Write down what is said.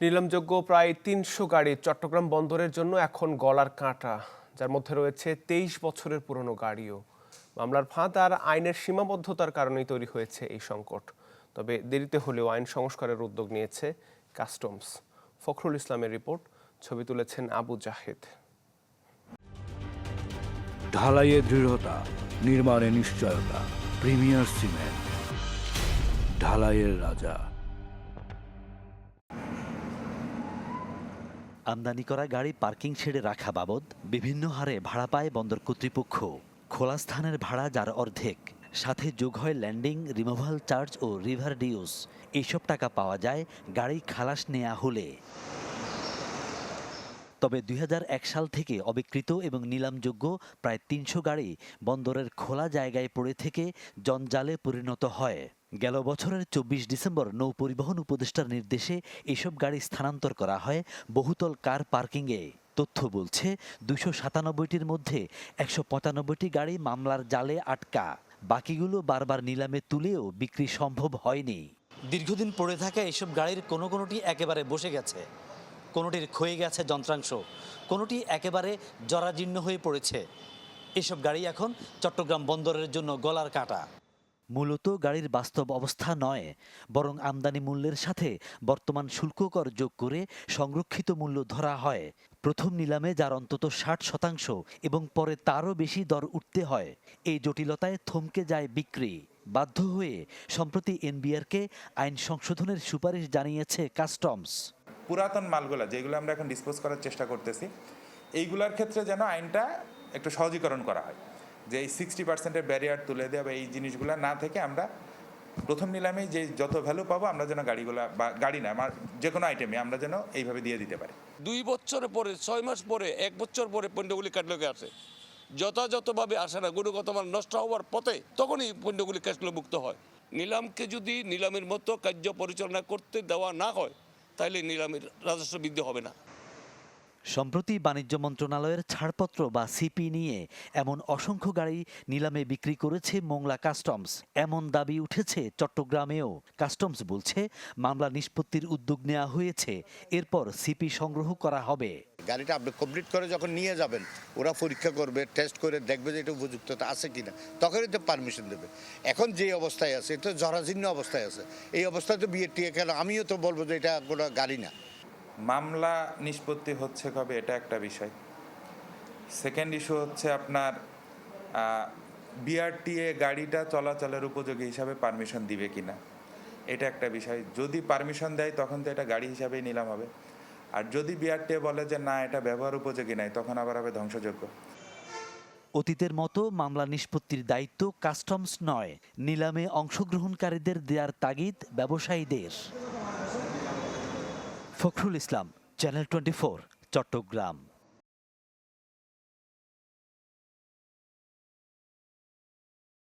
নিলামযোগ্য প্রায় তিনশো গাড়ি চট্টগ্রাম বন্দরের জন্য এখন গলার কাঁটা, যার মধ্যে রয়েছে তেইশ বছরের পুরনো গাড়িও। মামলার ফাঁদ আর আইনের সীমাবদ্ধতার কারণেই তৈরি হয়েছে এই সংকট। তবে দেরিতে হলেও আইন সংস্কারের উদ্যোগ নিয়েছে কাস্টমস। ফখরুল ইসলামের রিপোর্ট, ছবি তুলেছেন আবু জাহেদ। ঢালাইয়ে দৃঢ়তা, নির্মাণে নিশ্চয়তা, প্রিমিয়ার সিমেন্ট। ঢালাইয়ের রাজা। আমদানি করা গাড়ি পার্কিং শেডে রাখা বাবদ বিভিন্ন হারে ভাড়া পায় বন্দর কর্তৃপক্ষ। খোলা স্থানের ভাড়া যার অর্ধেক, সাথে যোগ হয় ল্যান্ডিং, রিমুভাল চার্জ ও রিভার ডিউস। এইসব টাকা পাওয়া যায় গাড়ি খালাস নেয়া হলে। তবে দুই হাজার এক সাল থেকে অবিকৃত এবং নিলামযোগ্য প্রায় তিনশো গাড়ি বন্দরের খোলা জায়গায় পড়ে থেকে জঞ্জালে পরিণত হয়। গেল বছরের চব্বিশ ডিসেম্বর নৌ পরিবহন উপদেষ্টার নির্দেশে এসব গাড়ি স্থানান্তর করা হয় বহুতল কার পার্কিংয়ে। তথ্য বলছে দুশো সাতানব্বইটির মধ্যে একশো পঁচানব্বইটি গাড়ি মামলার জালে আটকা। বাকিগুলো বারবার নিলামে তুলেও বিক্রি সম্ভব হয়নি। দীর্ঘদিন পড়ে থাকা এসব গাড়ির কোনো কোনোটি একেবারে বসে গেছে। কোনোটির ক্ষয়ে গেছে যন্ত্রাংশ, কোনোটি একেবারে জরাজীর্ণ হয়ে পড়েছে। এসব গাড়ি এখন চট্টগ্রাম বন্দরের জন্য গলার কাটা। মূলত গাড়ির বাস্তব অবস্থা নয়, বরং আমদানি মূল্যের সাথে বর্তমান শুল্ক কর যোগ করে সংরক্ষিত মূল্য ধরা হয়। প্রথম নিলামে যার অন্তত ষাট শতাংশ এবং পরে তারও বেশি দর উঠতে হয়। এই জটিলতায় থমকে যায় বিক্রি। বাধ্য হয়ে সম্প্রতি এনবিআরকে আইন সংশোধনের সুপারিশ জানিয়েছে কাস্টমস। পুরাতন মালগুলা, যেগুলো আমরা এখন ডিসপোজ করার চেষ্টা করতেছি, এইগুলোর ক্ষেত্রে যেন আইনটা একটু সহজীকরণ করা হয়। যে এই সিক্সটি পার্সেন্টের ব্যারিয়ার তুলে দেওয়া এই জিনিসগুলো না থেকে আমরা প্রথম নিলামেই যে যত ভ্যালু পাবো, আমরা যেন গাড়িগুলা বা গাড়ি না, আমার যে কোনো আইটেমে আমরা যেন এইভাবে দিয়ে দিতে পারি। দুই বছর পরে, ছয় মাস পরে, এক বছর পরে পণ্যগুলি ক্যাটলগে আসে। যথাযথভাবে আসে না, গুণগত মান নষ্ট হওয়ার পথে তখনই পণ্যগুলি ক্যাটলগ মুক্ত হয়। নিলামকে যদি নিলামের মতো কার্য পরিচালনা করতে দেওয়া না হয়, তাহলে নিলামের রাজস্ব বৃদ্ধি হবে না। সম্প্রতি বাণিজ্য মন্ত্রণালয়ের ছাড়পত্র বা সিপি নিয়ে এমন অসংখ্য গাড়ি নিলামে বিক্রি করেছে মোংলা কাস্টমস। এমন দাবি উঠেছে চট্টগ্রামেও। কাস্টমস বলছে, মামলা নিষ্পত্তির উদ্যোগ নেওয়া হয়েছে, এরপর সিপি সংগ্রহ করা হবে। গাড়িটা আপনি কমপ্লিট করে যখন নিয়ে যাবেন, ওরা পরীক্ষা করবে টেস্ট করে দেখবে যে এটা উপযুক্ততা আছে কিনা। তখনই তো পারমিশন দেবে। এখন যে অবস্থায় আছে, এটা জরাজীর্ণ অবস্থায় আছে। এই অবস্থায় তো বিয়ে টিয়ে কেন? আমিও তো বলব যে এটা কোনো গাড়ি না। মামলা নিষ্পত্তি হচ্ছে কবে, এটা একটা বিষয়। সেকেন্ড ইস্যু হচ্ছে আপনার বিআরটিএ গাড়িটা চলাচলের উপযোগী হিসাবে পারমিশন দিবে কিনা। এটা একটা বিষয়। যদি পারমিশন দেয়, তখন তো এটা গাড়ি হিসাবেই নিলাম হবে। আর যদি বিআরটিএ বলে যে, না, এটা ব্যবহার উপযোগী নাই তখন আবার হবে ধ্বংসযোগ্য। অতীতের মতো মামলা নিষ্পত্তির দায়িত্ব কাস্টমস নয়। নিলামে অংশগ্রহণকারীদের দেয়ার তাগিদ ব্যবসায়ীদের। Fakhrul Islam channel twenty Chattogram